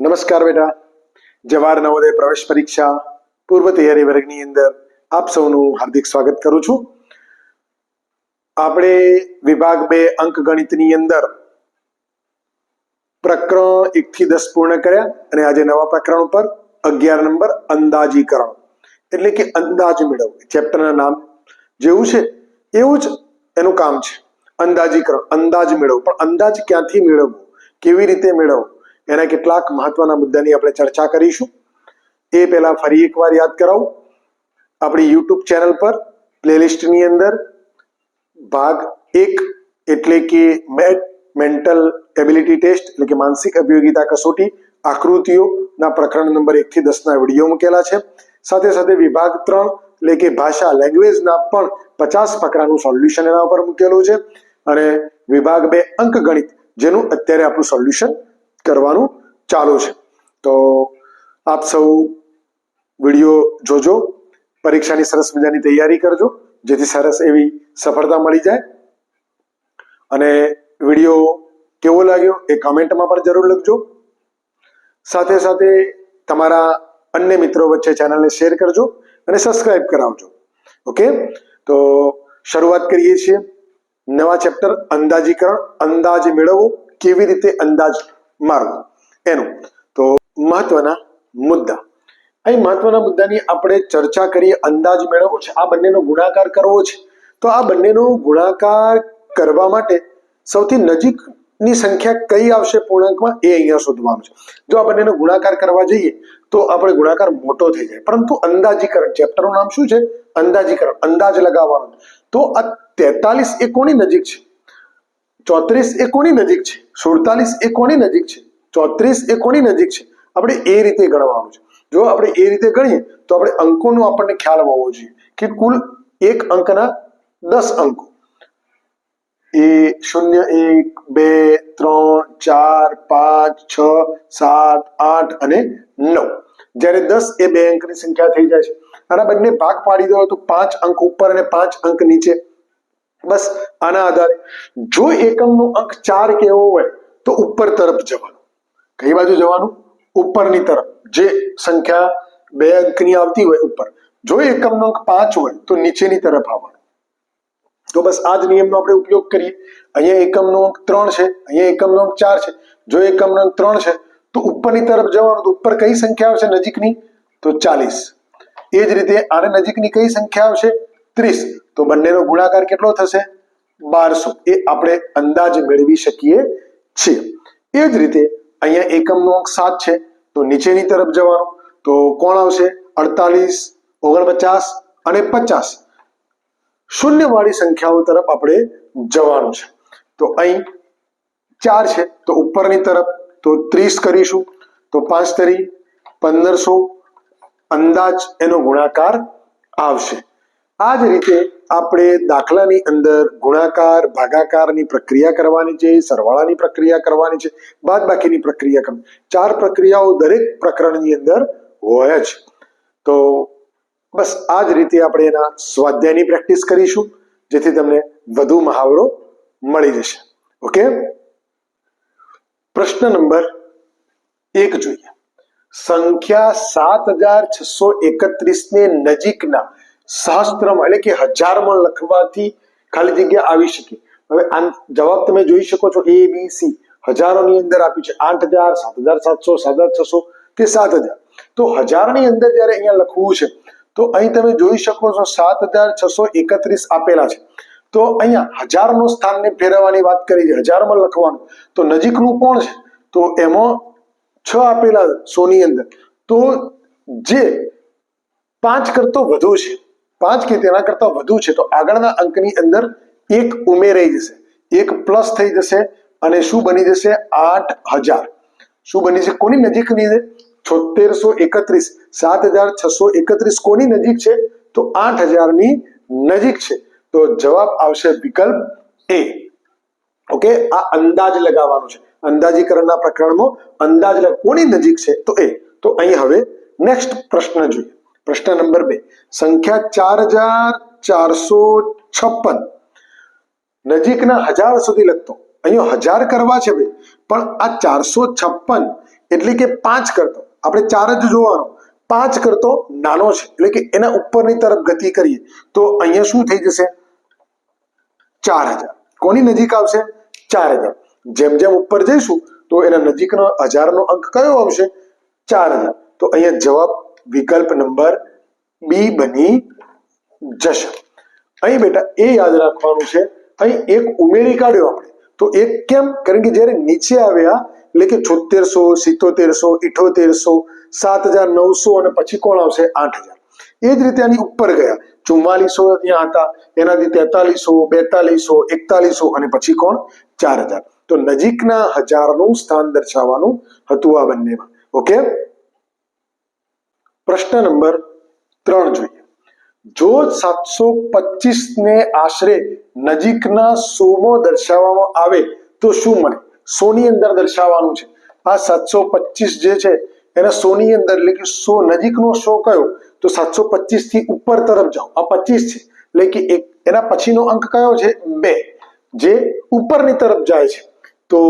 નમસ્કાર બેટા. જવાહર નવોદય પ્રવેશ પરીક્ષા પૂર્વ તૈયારી વર્ગની અંદર આપ સૌનું હાર્દિક સ્વાગત કરું છું. આપણે વિભાગ બે અંક ગણિતની અંદર પ્રકરણ એક થી દસ પૂર્ણ કર્યા અને આજે નવા પ્રકરણ ઉપર અગિયાર નંબર અંદાજીકરણ. એટલે કે અંદાજ મેળવવું. ચેપ્ટરના નામ જેવું છે, એવું જ એનું કામ છે. અંદાજીકરણ, અંદાજ મેળવવું. પણ અંદાજ ક્યાંથી મેળવવો? કેવી રીતે મેળવવો? એના કેટલાક મહત્વના મુદ્દાની આપણે ચર્ચા કરીશું. એ પહેલા ફરી એકવાર યાદ કરાવું. આપણી યુટ્યુબ ચેનલ પર પ્લેલિસ્ટની અંદર ભાગ એક એટલે કે મેટ મેન્ટલ એબિલિટી ટેસ્ટ એટલે કે માનસિક અભિયોગિતા કસોટી આકૃતિઓના પ્રકરણ નંબર એકથી દસના વીડિયો મૂકેલા છે. સાથે સાથે વિભાગ ત્રણ એટલે કે ભાષા લેંગ્વેજના પણ પચાસ ફકરાનું સોલ્યુશન એના ઉપર મૂકેલું છે. અને વિભાગ બે અંક ગણિત જેનું અત્યારે આપણું સોલ્યુશન કરવાનું ચાલુ છે. તો આપ સૌ વીડિયો જોજો, પરીક્ષાની સરસ મજાની તૈયારી કરજો, જેથી સરસ એવી સફળતા મળી જાય. અને વીડિયો કેવો લાગ્યો એ કમેન્ટમાં પણ જરૂર લખજો. સાથે સાથે તમારા અન્ય મિત્રો વચ્ચે ચેનલને શેર કરજો અને સબસ્ક્રાઇબ કરાવજો. ઓકે તો શરૂઆત કરીએ છીએ. નવા ચેપ્ટર અંદાજીકરણ, અંદાજ મેળવવો, કેવી રીતે અંદાજ મારવો એનું. તો મહત્વના મુદ્દા. અહીં મહત્વના મુદ્દાની આપણે ચર્ચા કરીએ, અંદાજ મેળવવો છે, આ બંનેનો ગુણાકાર કરવો છે. તો આ બંનેનો ગુણાકાર કરવા માટે સૌથી નજીકની સંખ્યા કઈ આવશે? પૂર્ણાંકમાં એ અહીંયા શોધવાનું છે. જો આ બંનેનો ગુણાકાર કરવા જઈએ, તો આપણે ગુણાકાર મોટો થઈ જાય. પરંતુ અંદાજીકરણ, ચેપ્ટરનું નામ શું છે? અંદાજીકરણ, અંદાજ લગાવવાનો. તો આ તેતાલીસ એ કોની નજીક છે? ચોત્રીસ એ કોની નજીક છે? સુડતાલીસ એ કોની નજીક છે, ચોત્રીસ એ કોની નજીક છે. આપણે એ રીતે ગણવાનું છે. જો આપણે એ રીતે ગણીએ, તો આપણે અંકોનો આપણને ખ્યાલ હોવો જોઈએ કે કુલ એક અંકના દસ અંકો. એ શૂન્ય એક, બે, ત્રણ, ચાર, પાંચ, છ, સાત, આઠ અને નવ. જ્યારે દસ એ બે અંકની સંખ્યા થઈ જાય છે. આના બંને ભાગ પાડી દો તો પાંચ અંક ઉપર અને પાંચ અંક નીચે. બસ, આના આધારે. જો એકમનો અંક ચાર કેવો હોય, તો ઉપર તરફ જવાનું. કઈ બાજુ જવાનું? ઉપરની તરફ. જે સંખ્યા બે અંકની આવતી હોય ઉપર. જો એકમનો અંક પાંચ હોય, તો નીચેની તરફ આવવાનું. તો બસ, આ જ નિયમનો આપણે ઉપયોગ કરીએ. અહીંયા એકમનો અંક ત્રણ છે, અહીંયા એકમનો અંક ચાર છે. જો એકમનો અંક ત્રણ છે, તો ઉપરની તરફ જવાનું. તો ઉપર કઈ સંખ્યા આવશે નજીકની? તો ચાલીસ. એ જ રીતે આને નજીકની કઈ સંખ્યા આવશે? ત્રીસ. તો બંનેનો ગુણાકાર કેટલો થશે? બારસો. એ આપણે અંદાજ મેળવી શકીએ છીએ. એ જ રીતે અહીંયા એકમનો અંક સાત છે. તો નીચેની તરફ જવાનું. તો કોણ આવશે? અડતાલીસ, ઓગણપચાસ અને પચાસ. શૂન્યવાળી સંખ્યાઓ તરફ આપણે જવાનું છે. તો અહીં ચાર છે. તો ઉપરની તરફ તો ત્રીસ કરીશું. તો પાંચ તરી પંદરસો. અંદાજ એનો ગુણાકાર આવશે. આ જ રીતે આપણે દાખલાની અંદર ગુણાકાર, ભાગાકારની પ્રક્રિયા કરવાની છે, સરવાળાની પ્રક્રિયા કરવાની છે, બાદબાકીની પ્રક્રિયા કરવાની ચાર પ્રક્રિયાઓ દરેક પ્રકરણની અંદર હોય જ. તો બસ આ જ રીતે આપણે એના સ્વાધ્યાયની પ્રેક્ટિસ કરીશું, જેથી તમને વધુ મહાવરો મળી જશે. ઓકે? પ્રશ્ન નંબર એક જોઈએ. સંખ્યા સાત હજાર છસો એકત્રીસ ને નજીકના સહસ્ત્રમાં એટલે કે હજારમાં લખવાથી ખાલી જગ્યા આવી શકે. હવે આ જવાબ તમે જોઈ શકો છો એ બી સી હજારોની અંદર આપ્યું છે. આઠ હજાર, સાત હજાર, સાતસો, સાત હજાર, છસો કે સાત હજાર. તો હજારની અંદર જ્યારે અહીંયા લખવું છે, તો અહીં તમે જોઈ શકો છો સાત હજાર, છસો એકત્રીસ આપેલા છે. તો અહીંયા હજારનું સ્થાનને ફેરવવાની વાત કરી છે. હજારમાં લખવાનું. તો નજીકનું કોણ છે? તો એમાં છ આપેલા સોની અંદર. તો જે પાંચ કરતો વધુ છે. પાંચ કે તેના કરતા વધુ છે, તો આગળના અંકની અંદર એક ઉમેરાઈ જશે. એક પ્લસ થઈ જશે અને શું બની જશે? આઠ હજાર. શું બની છે કોની નજીકની છે? છોતેરસો એકત્રીસ. સાત હજાર છસો એકત્રીસ કોની નજીક છે? તો આઠ હજારની નજીક છે. તો જવાબ આવશે વિકલ્પ એ. ઓકે? આ અંદાજ લગાવવાનો છે. અંદાજીકરણના પ્રકરણમાં અંદાજ કોની નજીક છે? તો એ. તો અહીં હવે નેક્સ્ટ પ્રશ્ન જોઈએ. પ્રશ્ન નંબર બે. સંખ્યા ચાર હજાર ચારસો છપ્પન. નજીકના હજાર સુધી લખતો. અહીંયા હજાર કરવા છે ભાઈ પણ આ ચારસો છપ્પન એટલે કે પાંચ કરતો. આપણે ચાર જ જોવાનો. પાંચ કરતો નાનો છે, એટલે કે એના ઉપરની તરફ ગતિ કરીએ, તો અહીંયા શું થઈ જશે? ચાર હજાર. કોની નજીક આવશે? ચાર હજાર. જેમ જેમ ઉપર જઈશું, તો એના નજીકનો હજારનો અંક કયો આવશે? ચાર હજાર. તો અહીંયા જવાબ વિકલ્પ નંબર બી બની જશે. અહીં બેટા, એ યાદ રાખવાનું છે. અહીં એક ઉમેરી કાઢ્યો આપણે. તો એક કેમ? કારણ કે જ્યારે નીચે આવ્યા, એટલે કે છોતેરસો, સિત્તોતેરસો, ઇઠોતેરસો સાત હજાર નવસો અને પછી કોણ આવશે? આઠ હજાર એ જ રીતે આની ઉપર ગયા. ચુમ્માલીસો ત્યાં હતા, એનાથી તેતાલીસો, બેતાલીસો, એકતાલીસો અને પછી કોણ? ચાર હજાર તો નજીકના હજારનું સ્થાન દર્શાવવાનું હતું આ બંનેમાં. ઓકે? પ્રશ્ન નંબર ત્રણ જોઈએ. જો સાતસો પચીસ ને આશરે નજીકના સોમો દર્શાવવામાં આવે, તો શું મળે? સોની અંદર દર્શાવવાનું છે. આ સાતસો પચીસ જે છે, એના સોની અંદર એટલે કે સો નજીકનો સો કયો? તો સાતસો પચીસથી ઉપર તરફ જાઓ. આ પચીસ છે. એટલે કે એક, એના પછીનો અંક કયો છે? બે. જે ઉપરની તરફ જાય છે. તો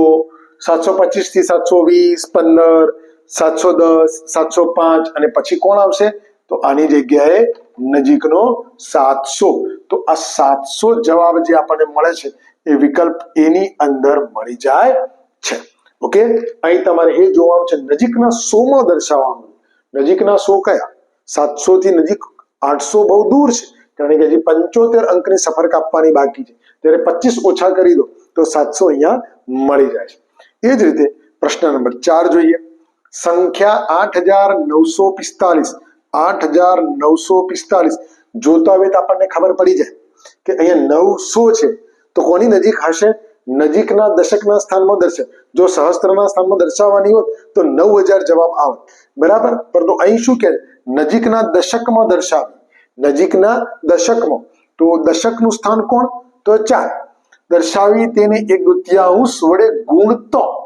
સાતસો પચીસથી સાતસો વીસ, પંદર સાતસો દસ, સાતસો પાંચ અને પછી કોણ આવશે? તો આની જગ્યાએ નજીકનો સાતસો. તો આ સાતસો જવાબ જે આપણને મળે છે, એ વિકલ્પ એની અંદર મળી જાય છે. ઓકે? અહીં તમારે એ જોવાનું છે, નજીકના સોમાં દર્શાવવાનું. નજીકના સો કયા? સાતસો થી નજીક આઠસો બહુ દૂર છે. કારણ કે હજી પંચોતેર અંકની સફર કાપવાની બાકી છે. ત્યારે પચીસ ઓછા કરી દો, તો સાતસો અહીંયા મળી જાય છે. એ જ રીતે પ્રશ્ન નંબર ચાર જોઈએ. સંખ્યા આઠ હજાર નવસો પિસ્તાલીસ. આઠ હજાર નવસો પિસ્તાલીસ. જોતા હોય તો આપણને ખબર પડી જાય કે અહીંયા નવસો છે? તો કોની નજીક હશે? નજીકના દશકના સ્થાનમાં દર્શે. જો સહસ્ત્રના સ્થાનમાં દર્શાવવાની હોત તો નવ હજાર જવાબ આવત. બરાબર? પરંતુ અહીં શું કે નજીકના દશકમાં દર્શાવે. નજીકના દશકમાં. તો દશકનું સ્થાન કોણ? તો ચાર. દર્શાવી તેને એક દૃત્યાંશ વડે ગુણતો.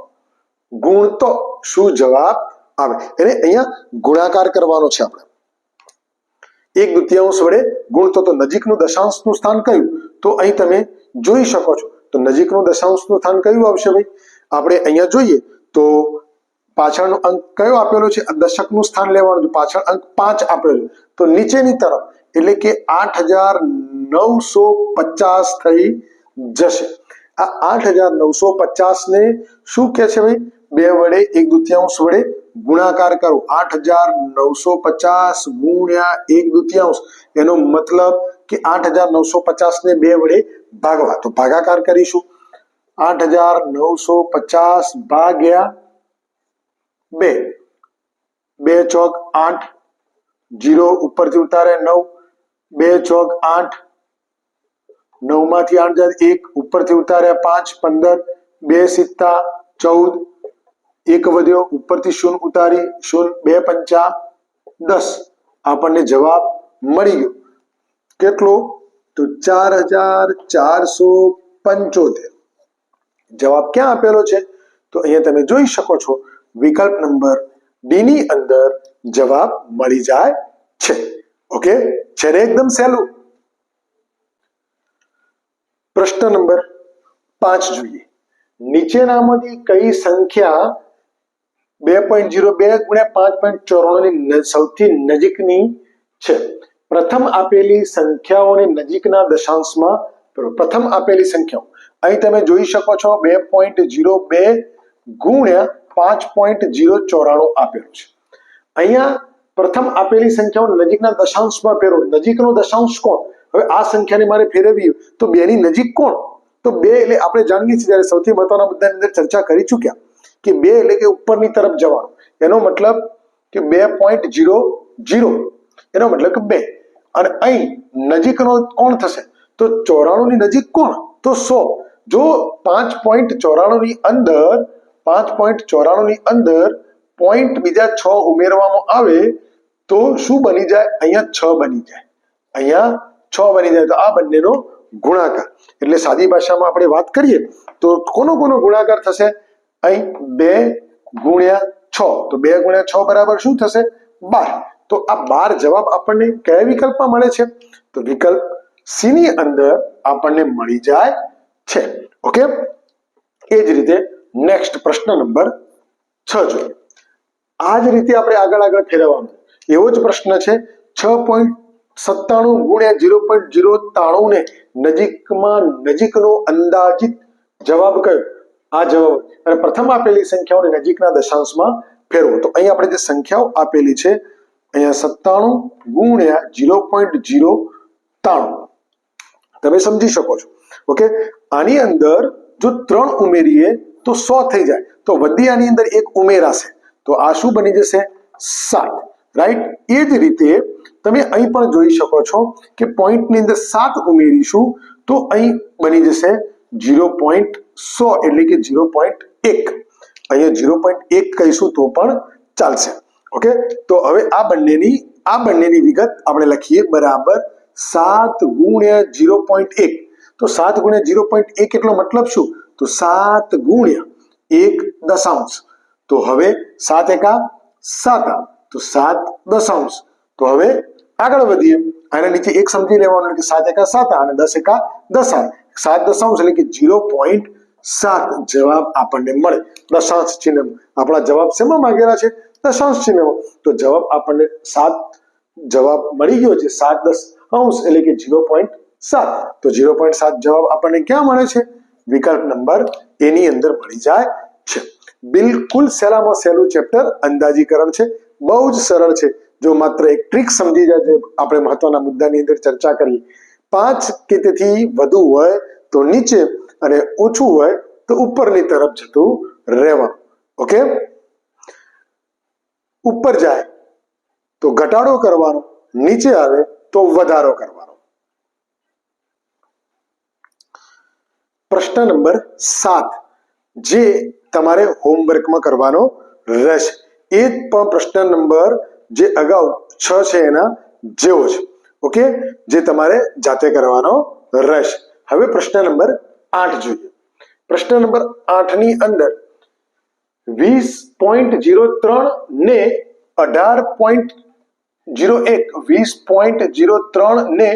ગુણતો શું જવાબ આવે? એને અહીંયા ગુણાકાર કરવાનો છે આપણે. એક દ્વિતીયાંશ વડે ગુણ તો નજીકનું દશાંશનું સ્થાન કયું? તો અહીં તમે જોઈ શકો છો. તો નજીકનું દશાંશનું સ્થાન કયું આવશે ભાઈ? આપણે અહીંયા જોઈએ તો પાછળનો અંક કયો આપેલો છે? દશકનું સ્થાન લેવાનું છે. પાછળ અંક પાંચ આપેલો છે. તો નીચેની તરફ, એટલે કે આઠ હજાર નવસો પચાસ થઈ જશે. આ આઠ હજાર નવસો પચાસ ને શું કે છે ભાઈ? બે વડે, એક દુત્યાંશ વડે ગુણાકાર કરો. આઠ હજાર નવસો પચાસ ગુણ્યા એક દુત્યાંશ. એનો મતલબ કે આઠ હજાર નવસો પચાસ ને બે વડે ભાગવા. તો ભાગાકાર કરીશું. આઠ હજાર નવસો પચાસ ભાગ્યા બે. બે ચોક આઠ. જીરો ઉપરથી ઉતારે નવ. બે ચોક આઠ. નવમાંથી આઠ જાય એક, ઉપરથી ઉતાર્યા પાંચ, પંદર. બે સિત્તા ચૌદ. એક વધ્યો, ઉપરથી શૂન્ય ઉતારી શૂન્ય બે પંચા દસ. આપણને જવાબ મળી ગયો. કેટલો? તો ચાર હજાર ચારસો પંચોતેર. જવાબ ક્યાં આપેલો છે? તો અહીંયા તમે જોઈ શકો છો, વિકલ્પ નંબર ડી ની અંદર જવાબ મળી જાય છે. ઓકે? છે ને એકદમ સહેલું. પ્રશ્ન નંબર પાંચ જોઈએ. નીચેનામાંથી કઈ સંખ્યા બે પોઈન્ટ જીરો બે ગુણ્યા પાંચ પોઈન્ટ ચોરાણું સૌથી નજીકની છે. પ્રથમ આપેલી સંખ્યાઓની નજીકના દશાંશમાં. પ્રથમ આપેલી સંખ્યાઓ. અહીં તમે જોઈ શકો છો બે પોઈન્ટ જીરો બે ગુણ્યા પાંચ પોઈન્ટ જીરો ચોરાણું આપેલું છે. અહીંયા પ્રથમ આપેલી સંખ્યાઓ નજીકના દશાંશમાં ફેરવો. નજીકનો દશાંશ કોણ? હવે આ સંખ્યાને મારે ફેરવી તો બેની નજીક કોણ? તો બે એટલે આપણે જાણીએ છીએ જ્યારે સૌથી મહત્વના મુદ્દાની અંદર ચર્ચા કરી ચૂક્યા. કે બે એટલે કે ઉપરની તરફ જવાનું એનો મતલબ કે બે પોઈન્ટ જીરો જીરો એનો મતલબ કે બે. અને અહીં નજીકનો કોણ થશે? તો ચોરાણું ની નજીક કોણ? તો સો. જો પાંચ પોઈન્ટ ચોરાણું ની અંદર, પાંચ પોઈન્ટ ચોરાણું ની અંદર પોઈન્ટ બીજા છ ઉમેરવામાં આવે, તો શું બની જાય? અહીંયા છ બની જાય. અહીંયા છ બની જાય. તો આ બંનેનો ગુણાકાર. એટલે સાદી ભાષામાં આપણે વાત કરીએ, તો કોનો કોનો ગુણાકાર થશે? અહીં બે ગુણ્યા છ. તો બે ગુણ્યા છ બરાબર શું થશે? બાર. તો આ બાર જવાબ આપણને કયા વિકલ્પમાં મળે છે? તો વિકલ્પ સી ની અંદર આપણને મળી જાય છે. ઓકે? એ જ રીતે નેક્સ્ટ પ્રશ્ન નંબર છ જોઈએ. આ જ રીતે આપણે આગળ આગળ ફેરવવાનું. એવો જ પ્રશ્ન છે, છ પોઈન્ટ સત્તાણું ગુણ્યા ઝીરો પોઈન્ટ ઝીરો ત્રાણું ને નજીકમાં નજીકનો અંદાજિત જવાબ કયો? આ જવાબ અને પ્રથમ આપેલી સંખ્યાઓને નજીકના દશાંશમાં ફેરવો. તો અહીં આપણે જે સંખ્યાઓ આપેલી છે, અહીંયા સત્તાણું ગુણ્યા જીરો પોઈન્ટ જીરો ત્રાણું તમે સમજી શકો છો. ઓકે? આની અંદર જો ત્રણ ઉમેરીએ તો સો થઈ જાય. તો વધી આની અંદર એક ઉમેરાશે. તો આ શું બની જશે? સાત. રાઈટ? એ જ રીતે તમે અહીં પણ જોઈ શકો છો કે પોઈન્ટની અંદર સાત ઉમેરીશું તો અહીં બની જશે ઝીરો પોઈન્ટ સો એટલે કે ઝીરો પોઈન્ટ એક અહીંયા ઝીરો પોઈન્ટ એક કહીશું તો પણ ચાલશે. ઓકે તો હવે આ બંનેની આ બંનેની વિગત આપણે લખીએ બરાબર સાત ગુણ્યા ઝીરો પોઈન્ટ એક તો સાત ગુણ્યા ઝીરો પોઈન્ટ એક એટલો મતલબ શું? તો સાત ગુણ્યા એક દશાંશ. તો હવે સાત એકા સાત તો સાત દશાંશ. તો હવે આગળ વધીએ. આના નીચે એક સમજી લેવાનું કે સાત એકા સાત અને દસ એકા દસ સાત દશાંશ એટલે કે ઝીરો પોઈન્ટ સાત જવાબ આપણને મળે. દશાંશ ચિહ્નમાં આપણા જવાબ શેમાં માંગેલા છે? દશાંશ ચિહ્નમાં તો જવાબ આપણને સાત જવાબ મળી ગયો છે. સાત દસ અંશ એટલે કે ઝીરો પોઈન્ટ સાત. તો ઝીરો પોઈન્ટ સાત જવાબ આપણને ક્યાં મળે છે? વિકલ્પ નંબર એની અંદર મળી જાય છે. બિલકુલ સહેલામાં સહેલું ચેપ્ટર અંદાજીકરણ છે. બહુ જ સરળ છે. જો માત્ર એક ટ્રીક સમજી જાય આપણે મહત્વના મુદ્દાની અંદર ચર્ચા કરીએ પાંચ કે તેથી વધુ હોય તો નીચે અને ઓછું હોય તો ઉપરની તરફ જતું રહેવાનું. ઓકે ઉપર જાય તો ઘટાડો કરવાનો, નીચે આવે તો વધારો કરવાનો. પ્રશ્ન નંબર સાત. જે તમારે હોમવર્કમાં કરવાનો રહેશે. એ પણ પ્રશ્ન નંબર જે અગાઉ છ છે એના જેવો છે ઓકે? જે તમારે જાતે કરવાનો રહેશે. હવે પ્રશ્ન નંબર આઠ જોઈએ. પ્રશ્ન નંબર આઠની અંદર વીસ પોઈન્ટ જીરો ત્રણ ને અઢાર પોઈન્ટ જીરો એક, વીસ પોઈન્ટ જીરો ત્રણ ને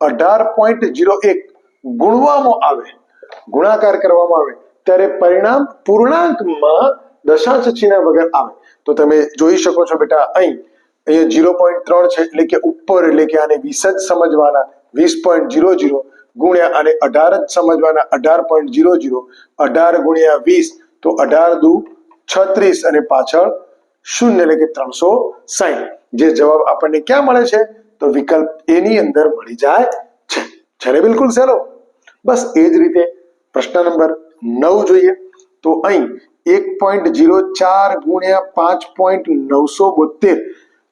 અઢાર પોઈન્ટ જીરો એક ગુણવામાં આવે, ગુણાકાર કરવામાં આવે, ત્યારે પરિણામ પૂર્ણાંકમાં દશાંશ ચિહ્ન વગર આવે. તો તમે જોઈ શકો છો બેટા અહીં. અહીંયા જીરો પોઈન્ટ ત્રણ છે એટલે કે ઉપર, એટલે કે આને વીસ જ સમજવાના, વીસ પોઈન્ટ જીરો જીરો ગુણ્યા આને અઢાર જ સમજવાના, અઢાર પોઈન્ટ જીરો જીરો, અઢાર ગુણ્યા વીસ, તો અઢાર દુ છત્રીસ અને પાછળ શૂન્ય, એટલે કે ત્રણસો સાહીઠ જે જવાબ આપણને ક્યાં મળે છે? તો વિકલ્પ એની અંદર મળી જાય છે. છે બિલકુલ સહેલો. બસ એ જ રીતે પ્રશ્ન નંબર નવ જોઈએ. તો અહીં એક પોઈન્ટ જીરો ચાર ગુણ્યા પાંચ પોઈન્ટ નવસો બોતેર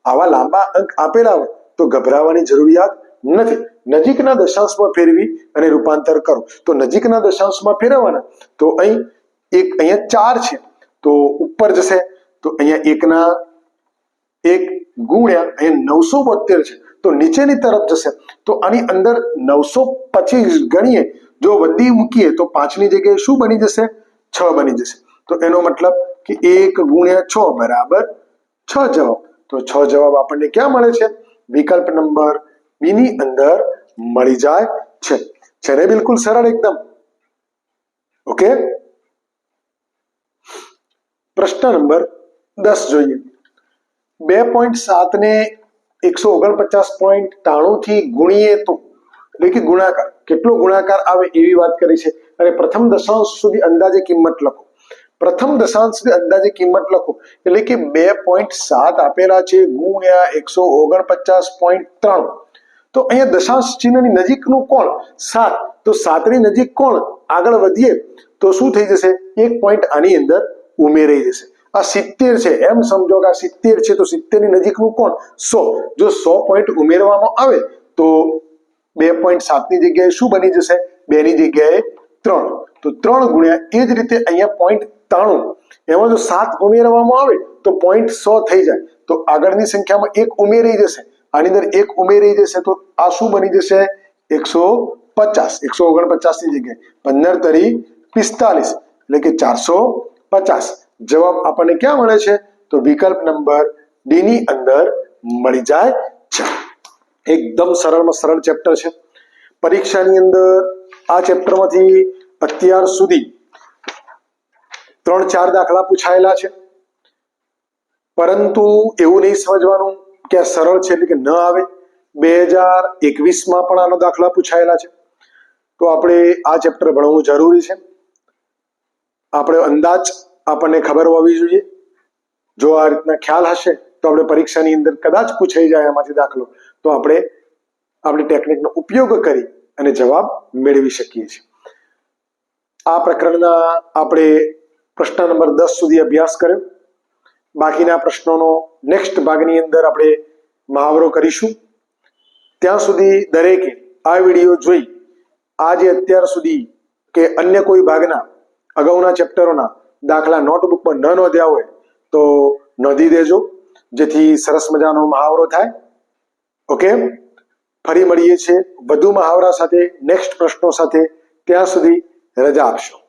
આવા લાંબા અંક આપેલા હોય, તો ગભરાવાની જરૂરિયાત નથી. નજીકના દશાંશમાં ફેરવી અને રૂપાંતર કરો. તો નજીકના દશાંશમાં ફેરવવાના, તો અહીં એક, અહીંયા ચાર છે. તો ઉપર જશે, તો અહીંયા એકના એક ગુણ્યા અહીંયા નવસો બોતેર છે. તો નીચેની તરફ જશે. તો આની અંદર નવસો પચીસ ગણીએ, જો વધી મૂકીએ, તો પાંચની જગ્યાએ શું બની જશે? છ બની જશે. તો એનો મતલબ કે એક ગુણ્યા છ બરાબર છ જવાબ. તો છ જવાબ આપણને ક્યાં મળે છે? વિકલ્પ નંબર બી ની અંદર મળી જાય છે. છે ને બિલકુલ સરળ એકદમ. ઓકે? પ્રશ્ન નંબર દસ જોઈએ. બે પોઈન્ટ સાત ને એકસો ઓગણપચાસ પોઈન્ટ ત્રાણું થી ગુણીએ તો એટલે કે ગુણાકાર. કેટલો ગુણાકાર આવે એવી વાત કરી છે. અને પ્રથમ દશાંશ સુધી અંદાજે કિંમત લખો. પ્રથમ દશાંશ અંદાજે કિંમત લખો. એટલે કે બે પોઈન્ટ સાત આપેલા છે ગુણ્યા એકસો ઓગણપચાસ પોઈન્ટ ત્રણ. તો અહીંયા દશાંશ ચિહ્નની નજીકનું કોણ? સાત. તો સાતની નજીક કોણ? આગળ વધીએ તો શું થઈ જશે? એક પોઈન્ટ આની અંદર ઉમેરાઈ જશે. આ સિત્તેર છે. એમ સમજો કે આ સિત્તેર છે તો સિત્તેરની નજીકનું કોણ? સો. જો સો પોઈન્ટ ઉમેરવામાં આવે તો બે પોઈન્ટ સાતની જગ્યાએ શું બની જશે? બેની જગ્યાએ ત્રણ. તો ત્રણ ગુણ્યા એ જ રીતે અહીંયા પોઈન્ટ ત્રાણું. એમાં જો સાત ઉમેરવામાં આવે તો પોઈન્ટ સો થઈ જાય. તો આગળની સંખ્યામાં એક ઉમેરી જશે. આની અંદર એક ઉમેરી જશે તો આ શું બની જશે? એકસો પચાસ. એકસો ઓગણપચાસની જગ્યાએ. પંદર તરી પિસ્તાલીસ. એટલે કે ચારસો પચાસ. જવાબ આપણને ક્યાં મળે છે? તો વિકલ્પ નંબર ડી ની અંદર મળી જાય છે. એકદમ સરળમાં સરળ ચેપ્ટર છે. પરીક્ષાની અંદર આ ચેપ્ટરમાંથી અત્યાર સુધી ત્રણ ચાર દાખલા પૂછાયેલા છે. પરંતુ એવું નહીં સમજવાનું કે આ સરળ છે એટલે કે ન આવે. બે હજાર એકવીસમાં પણ આનો દાખલા પૂછાયેલા છે. તો આપણે આ ચેપ્ટર ભણવું જરૂરી છે. આપણે અંદાજ આપણને ખબર હોવી જોઈએ. જો આ રીતના ખ્યાલ હશે, તો આપણે પરીક્ષાની અંદર કદાચ પૂછાઈ જાય એમાંથી દાખલો. તો આપણે આપણી ટેકનિકનો ઉપયોગ કરી અને જવાબ મેળવી શકીએ છીએ. આ પ્રકરણના આપણે પ્રશ્ન નંબર દસ સુધી અભ્યાસ કર્યો. બાકીના પ્રશ્નોનો નેક્સ્ટ ભાગની અંદર આપણે મહાવરો કરીશું. ત્યાં સુધી દરેકે આ વીડિયો જોઈ, આજે અત્યાર સુધી કે અન્ય કોઈ ભાગના અગાઉના ચેપ્ટરોના દાખલા નોટબુકમાં ન નોંધ્યા હોય, તો નોંધી દેજો. જેથી સરસ મજાનો મહાવરો થાય. ઓકે? ફરી મળીએ છીએ વધુ મહાવરા સાથે, નેક્સ્ટ પ્રશ્નો સાથે. ત્યાં સુધી era de option.